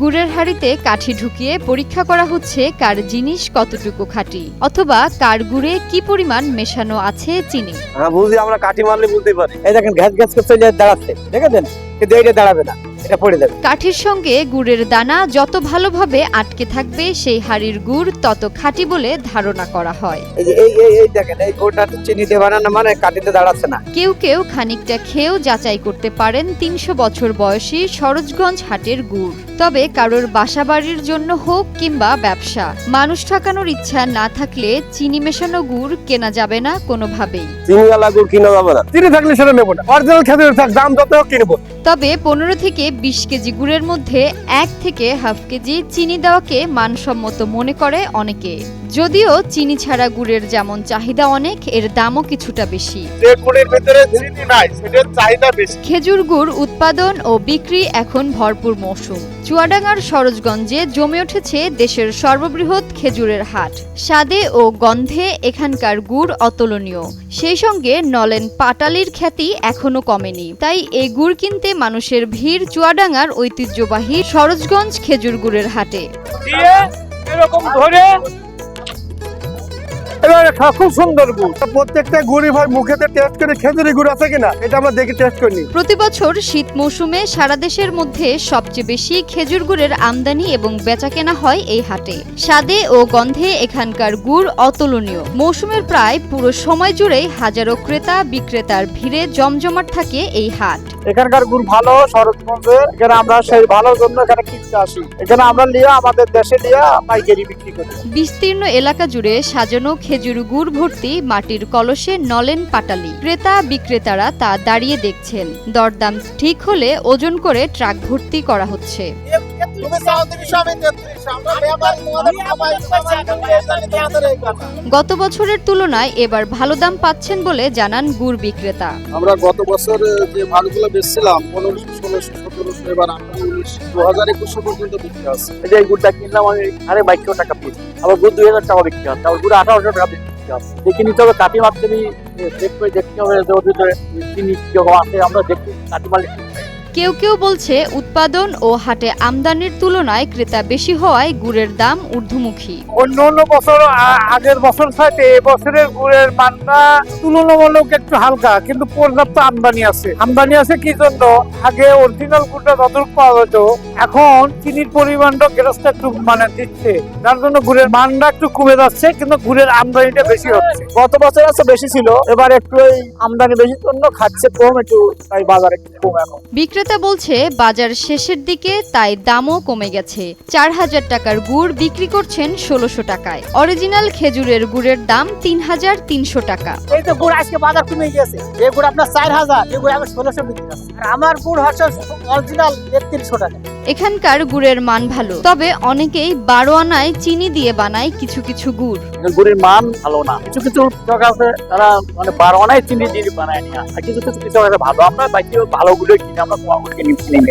গুড়ের হাড়িতে কাঠি ঢুকিয়ে পরীক্ষা করা হচ্ছে কার জিনিস কতটুকু খাঁটি অথবা কার গুড়ে কি পরিমাণ মেশানো আছে চিনি। আমরা কাঠি মারলে বুঝতে পারি। এই দেখেন ঘ্যাস ঘ্যাস করতে দাঁড়াচ্ছে। দেখেছেন? কিন্তু এইটা দাঁড়াবে না। এটা পড়ে যাবে কাঠির সঙ্গে গুড়ের দানা যত ভালোভাবে আটকে থাকবে সেই হাড়ির গুড় তত খাঁটি বলে ধারণা করা হয়। এই যে এই এই এই দেখেন এই গোটা চিনি দিয়ে বানানো মানে কাটিতে দাঁড়াচ্ছে না। কেউ কেউ খানিকটা খেয়েও যাচাই করতে পারেন তিনশো বছর বয়সী সরোজগঞ্জ হাটের গুড়। তবে কারোর বাসাবাড়ির জন্য হোক কিংবা ব্যবসা মানুষ ঠকানোর ইচ্ছা না থাকলে চিনি মেশানো গুড় কেনা যাবে না কোনোভাবেই। চিনিওয়ালা গুড় কিনা যাবে না। চিনি থাকলে সেটা নেব না। অরিজিনাল খেতে থাক দাম যত হোক কিনবো। তবে পনেরো থেকে বিশ কেজি গুড়ের মধ্যে এক থেকে হাফ কেজি চিনি দেওয়াকে মানসম্মত মনে করে অনেকে। যদিও চিনি ছাড়া গুড়ের যেমন চাহিদা অনেক এর দামও কিছুটা বেশি। খেজুর গুড় উৎপাদন ও বিক্রি এখন ভরপুর মৌসুম। চুয়াডাঙ্গার সরোজগঞ্জে জমে উঠেছে দেশের সর্ববৃহৎ খেজুরের হাট। স্বাদে ও গন্ধে এখানকার গুড় অতুলনীয়। সেই সঙ্গে নলেন পাটালির খ্যাতি এখনও কমেনি। তাই এই গুড় কিনতে মানুষের ভিড় চুয়াডাঙ্গার ঐতিহ্যবাহী সরোজগঞ্জ খেজুর গুড়ের হাটে। এরকম ধরে খা- খুব সুন্দর গুড়। প্রত্যেকটা গুড়ি ভাই মুখেতে টেস্ট করে খেজুরি গুড় আছে কিনা, এটা আমরা দেখে টেস্ট করি প্রতি বছর শীত মৌসুমে সারা দেশের মধ্যে সবচেয়ে বেশি খেজুর গুড়ের আমদানি এবং বেচাকেনা হয় এই হাটে। স্বাদে ও গন্ধে এখানকার গুড় অতুলনীয়। মৌসুমের প্রায় পুরো সময় জুড়েই হাজারো ক্রেতা বিক্রেতার ভিড়ে জমজমাট থাকে এই হাট। এখানকার গুড় ভালো শরৎগঞ্জে এখানে আমরা সেই ভালোর জন্য এখানে কিনতে আসি। এখানে আমরা নিয়ে আমাদের দেশে নিয়ে পাইকারি বিক্রি করি। বিস্তীর্ণ এলাকা জুড়ে সাজানো খেজুর গুড় ভর্তি মাটির কলসে নলেন পাটালি। ক্রেতা বিক্রেতারা তা দাঁড়িয়ে দেখছেন। দরদাম ঠিক হলে ওজন করে ট্রাক ভর্তি করা হচ্ছে। গত বছরের তুলনায় এবার ভালো দাম পাচ্ছেন বলে জানান গুড় বিক্রেতা। আমরা গত বছর যে ভাগগুলো বেচছিলাম পনেরোশো ষোলোশো সতেরোশো এবার আমরা উনিশ দু হাজার একুশশো পর্যন্ত বিক্রি আছে এই যে গুড়টা কিনলাম আমি বাইশশো টাকা পিস আবার গুড় দুই হাজার টাকা বিক্রি হচ্ছে আবার গুড় আঠারোশো টাকা বিক্রি হচ্ছে। দেখে নিতে হবে কাটি দেখতে দেখতে হবে যে ওর ভিতরে চিনি কীরকম আছে আমরা দেখতে কাটি নাই। কেউ কেউ বলছে উৎপাদন ও হাটে আমদানির তুলনায় ক্রেতা বেশি হওয়ায় গুড়ের দাম ঊর্ধ্বমুখী। অন্য অন্য বছর আগের বছর সাথে এবছরের গুড়ের মানটা তুলনামূলক একটু হালকা কিন্তু পর্যাপ্ত আমদানি আছে। আমদানি আছে কি জন্য? আগে অরিজিনাল গুড়টা যতটুকু পাওয়া যেত এখন চিনির পরিমাণটা গ্যাসটা একটু মানে দিচ্ছে। যার জন্য গুড়ের মানটা একটু কমে যাচ্ছে কিন্তু গুড়ের আমদানিটা বেশি হচ্ছে। গত বছর আছে বেশি ছিল এবার একটু আমদানি বেশি জন্য খাচ্ছে কম একটু তাই বাজার কম এখন। বিক্রেতা বলছে বাজার শেষের দিকে তাই দামও কমে গেছে। চার হাজার টাকার গুড় বিক্রি করছেন ষোলোশো টাকায়। অরিজিনাল খেজুরের গুড়ের দাম তিন হাজার তিনশো টাকা। এই তো গুড় আজকে বাজার কমে গেছে। এই গুড় আপনার চার হাজার এই গুড় আমি ষোলোশো বিক্রি আমার গুড় হচ্ছে অরিজিনাল একত্রিশশো টাকা। এখানকার গুড়ের মান ভালো তবে অনেকেই বারো আনায় চিনি দিয়ে বানায় কিছু কিছু গুড়। গুড়ের মান ভালো না। কিছু কিছু কৃষক আছে তারা মানে বারো অনায় চিনি দিয়ে বানায় নিয়ে আর কিছু কিছু কৃষক আছে ভালো। আমরা বাইকে ভালো গুলো কিনে আমরা কম কিনি কিনে নিই।